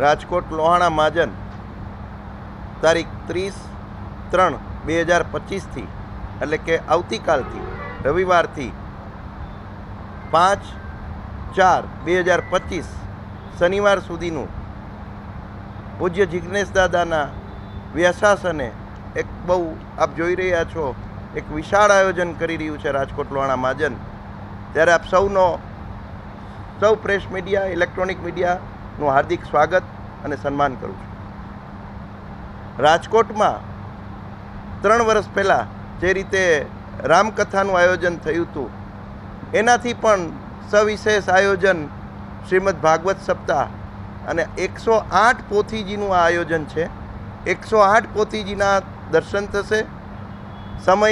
રાજકોટ લોહાણા મહાજન, તારીખ ત્રીસ ત્રણ બે હજાર પચીસથી, એટલે કે આવતીકાલથી, રવિવારથી પાંચ ચાર બે હજાર પચીસ, શનિવાર સુધીનું પૂજ્ય જિજ્ઞેશ દાદાના વ્યાસાસને એક બહુ આપ જોઈ રહ્યા છો, એક વિશાળ આયોજન કરી રહ્યું છે રાજકોટ લોહાણા મહાજન. ત્યારે આપ સૌનો, સૌ પ્રેસ મીડિયા, ઇલેક્ટ્રોનિક મીડિયાનું હાર્દિક સ્વાગત અને સન્માન કરું છું. રાજકોટમાં ત્રણ વર્ષ પહેલાં જે રીતે રામકથાનું આયોજન થયું હતું, એનાથી પણ સવિશેષ આયોજન શ્રીમદ ભાગવત સપ્તાહ અને એકસો આઠ પોથીજીનું આ આયોજન છે. એકસો આઠ પોથીજીના દર્શન થશે, સમય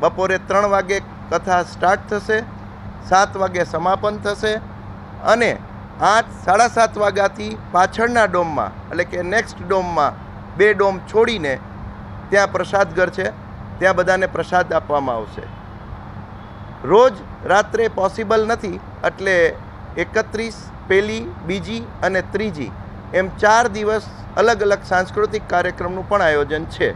બપોરે ત્રણ વાગે કથા સ્ટાર્ટ થશે, સાત વાગે સમાપન થશે અને આઠ સાડા સાત વાગ્યાથી પાછળના ડોમમાં, એટલે કે નેક્સ્ટ ડોમમાં, બે ડોમ છોડીને ત્યાં પ્રસાદ ઘર છે. ત્યાં બધાને પ્રસાદ આપવામાં આવશે. રોજ રાત્રે પોસિબલ નથી, એટલે એકત્રીસ, પહેલી, બીજી અને ત્રીજી એમ ચાર દિવસ અલગ અલગ સાંસ્કૃતિક કાર્યક્રમનું પણ આયોજન છે.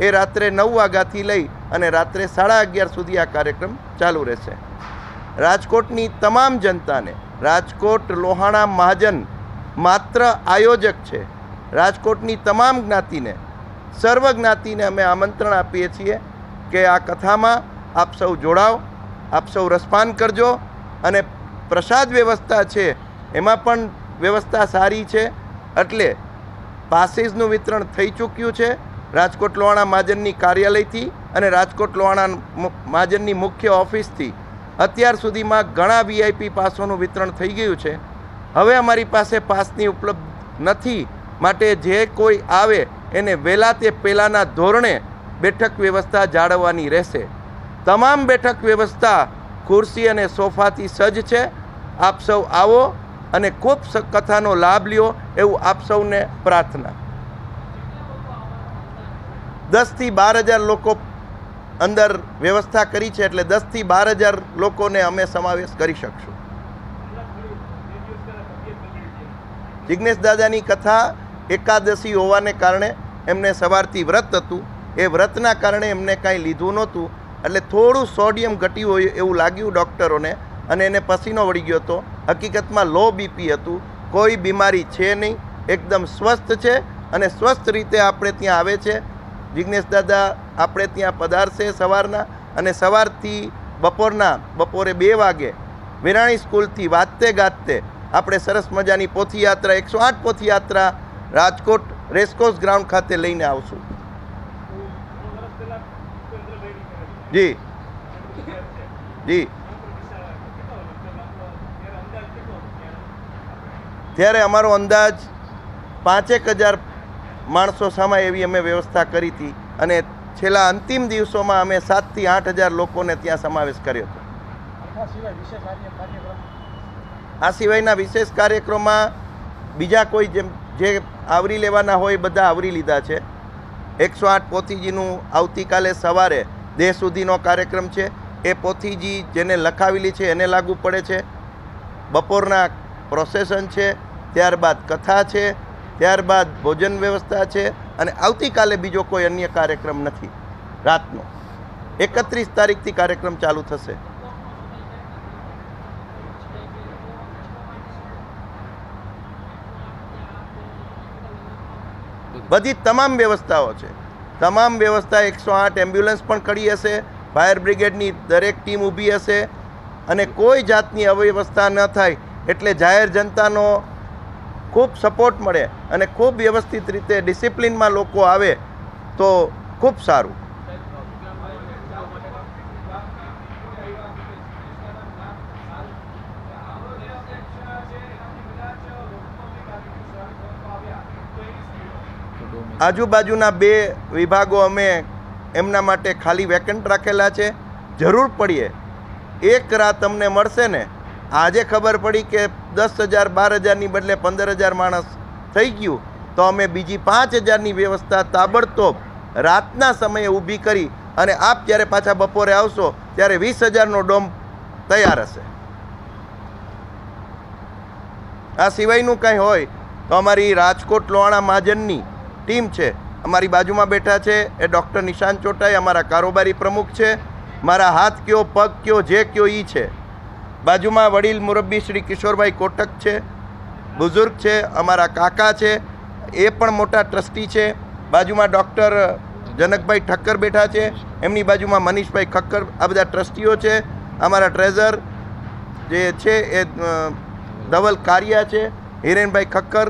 એ રાત્રે નવ વાગ્યાથી લઈ અને રાત્રે સાડા અગિયાર સુધી આ કાર્યક્રમ ચાલુ રહેશે. રાજકોટની તમામ જનતાને, રાજકોટ લોહાણા મહાજન માત્ર આયોજક છે. રાજકોટની તમામ જ્ઞાતિને, સર્વ જ્ઞાતિને અમે આમંત્રણ આપીએ છીએ કે આ કથામાં આપ સૌ જોડાઓ, આપ સૌ રસપાન કરજો અને પ્રસાદ વ્યવસ્થા છે, એમાં પણ વ્યવસ્થા સારી છે. એટલે પાસીસનું વિતરણ થઈ ચૂક્યું છે રાજકોટ લોહાણા મહાજનની કાર્યાલયથી અને રાજકોટ લોહાણા મહાજનની મુખ્ય ઓફિસથી. અત્યાર સુધીમાં ઘણા વીઆઈપી પાસોનું વિતરણ થઈ ગયું છે. હવે અમારી પાસે પાસની ઉપલબ્ધ નથી માટે જે કોઈ આવે એને વહેલા તે પહેલાંના ધોરણે બેઠક વ્યવસ્થા જાળવવાની રહેશે. તમામ બેઠક વ્યવસ્થા ખુરશી અને સોફાથી સજ્જ છે. આપ સૌ આવો અને ખૂબ કથાનો લાભ લ્યો એવું આપ સૌને પ્રાર્થના. દસથી બાર હજાર લોકો અંદર વ્યવસ્થા કરી છે એટલે દસથી બાર હજાર લોકોને અમે સમાવેશ કરી શકશું. જિજ્ઞેશ દાદાની કથા એકાદશી હોવાને કારણે એમને સવારથી વ્રત હતું. એ વ્રતના કારણે એમને કાંઈ લીધું નહોતું. એટલે થોડું સોડિયમ ઘટ્યું હોય એવું લાગ્યું ડૉક્ટરોને અને એને પસીનો વળી ગયો હતો. હકીકતમાં લો બીપી હતું. કોઈ બીમારી છે નહીં. એકદમ સ્વસ્થ છે અને સ્વસ્થ રીતે આપણે ત્યાં આવે છે. જિજ્ઞેશ દાદા આપણે ત્યાં પધારશે સવારના અને સવારથી બપોરના, બપોરે બે વાગે વિરાણી સ્કૂલથી વાતતે ગાતતે આપણે સરસ મજાની પોથીયાત્રા, એકસો આઠ પોથીયાત્રા રાજકોટ રેસકોર્સ ગ્રાઉન્ડ ખાતે લઈને આવશું. જી. જી. ત્યારે અમારો અંદાજ પાંચેક હજાર માણસો સામે એવી અમે વ્યવસ્થા કરી હતી અને છેલ્લા અંતિમ દિવસોમાં અમે સાતથી આઠ હજાર લોકોને ત્યાં સમાવેશ કર્યો હતો. આ સિવાયના વિશેષ કાર્યક્રમમાં બીજા કોઈ જેમ જે આવરી લેવાના હોય બધા આવરી લીધા છે. એકસો આઠ પોથીજીનું આવતીકાલે સવારે દેહ સુધીનો કાર્યક્રમ છે. એ પોથીજી જેને લખાવેલી છે એને લાગુ પડે છે. બપોરના પ્રોસેસન છે. ત્યારબાદ કથા છે. ત્યારબાદ ભોજન વ્યવસ્થા છે અને આવતીકાલે બીજો કોઈ અન્ય કાર્યક્રમ નથી. રાતનો. એકત્રીસ તારીખથી કાર્યક્રમ ચાલુ થશે. બધી તમામ વ્યવસ્થાઓ છે. તમામ વ્યવસ્થા એકસો આઠ એમ્બ્યુલન્સ પણ કરી હશે, ફાયર બ્રિગેડની દરેક ટીમ ઊભી હશે અને કોઈ જાતની અવ્યવસ્થા ન થાય એટલે જાહેર જનતાનો ખૂબ સપોર્ટ મળે અને ખૂબ વ્યવસ્થિત રીતે ડિસિપ્લિનમાં લોકો આવે તો ખૂબ સારું. આજુબાજુના બે વિભાગો અમે એમના માટે ખાલી વેકન્ટ રાખેલા છે. જરૂર પડીએ. એક રાત તમને મળશે ને આજે ખબર પડી કે દસ હજાર, બાર હજારની બદલે પંદર હજાર માણસ થઈ ગયું. તો અમે બીજી પાંચ હજારની વ્યવસ્થા તાબડતોબ રાતના સમયે ઊભી કરી અને આપ જ્યારે પાછા બપોરે આવશો ત્યારે વીસ હજારનો ડોમ તૈયાર હશે. આ સિવાયનું કાંઈ હોય તો અમારી રાજકોટ લોહાણા મહાજનની ટીમ છે. અમારી બાજુમાં બેઠા છે એ ડૉક્ટર નિશાંત ચોટાઈ, અમારા કારોબારી પ્રમુખ છે. મારા હાથ કયો, પગ કયો, જે કયો એ છે. બાજુમાં વડીલ મુરબ્બી શ્રી કિશોરભાઈ કોટક છે, બુઝુર્ગ છે, અમારા કાકા છે, એ પણ મોટા ટ્રસ્ટી છે. બાજુમાં ડૉક્ટર જનકભાઈ ઠક્કર બેઠા છે, એમની બાજુમાં મનીષભાઈ ખક્કર, આ બધા ટ્રસ્ટીઓ છે. અમારા ટ્રેઝર જે છે, એ ધવલ કારિયા છે, હિરેનભાઈ ખક્કર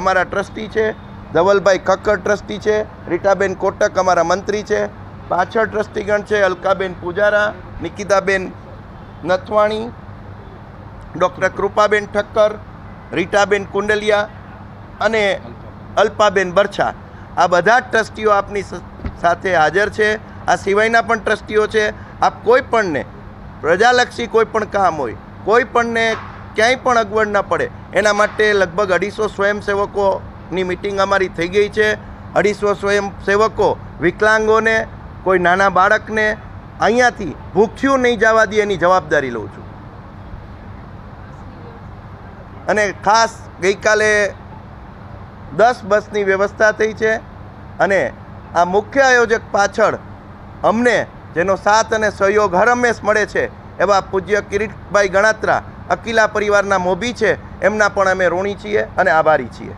અમારા ટ્રસ્ટી છે, ધવલભાઈ ખક્કર ટ્રસ્ટી છે, રીટાબેન કોટક અમારા મંત્રી છે, પાછળ ટ્રસ્ટીગણ છે અલકાબેન પૂજારા, નિકિતાબેન નથવાણી ડૉક્ટર કૃપાબેન ઠક્કર, રીટાબેન કુંડલિયા અને અલ્પાબેન બરછા. આ બધા જ ટ્રસ્ટીઓ આપની સાથે હાજર છે. આ સિવાયના પણ ટ્રસ્ટીઓ છે. આપ કોઈ પણને, પ્રજાલક્ષી કોઈ પણ કામ હોય, કોઈ પણને ક્યાંય પણ અગવડ ન પડે. એના માટે લગભગ અઢીસો સ્વયંસેવકોની મિટિંગ અમારી થઈ ગઈ છે. અઢીસો સ્વયંસેવકો વિકલાંગોને, કોઈ નાના બાળકને અહીંયાથી ભૂખ્યું નહીં જવા દે એની જવાબદારી લઉં છું. અને ખાસ ગઈકાલે દસ બસની વ્યવસ્થા થઈ છે અને આ મુખ્ય આયોજક પાછળ અમને જેનો સાથ અને સહયોગ હર હંમેશ મળે છે, એવા પૂજ્ય કિરીટભાઈ ગણાત્રા, અકીલા પરિવારના મોભી છે, એમના પણ અમે ઋણી છીએ અને આભારી છીએ.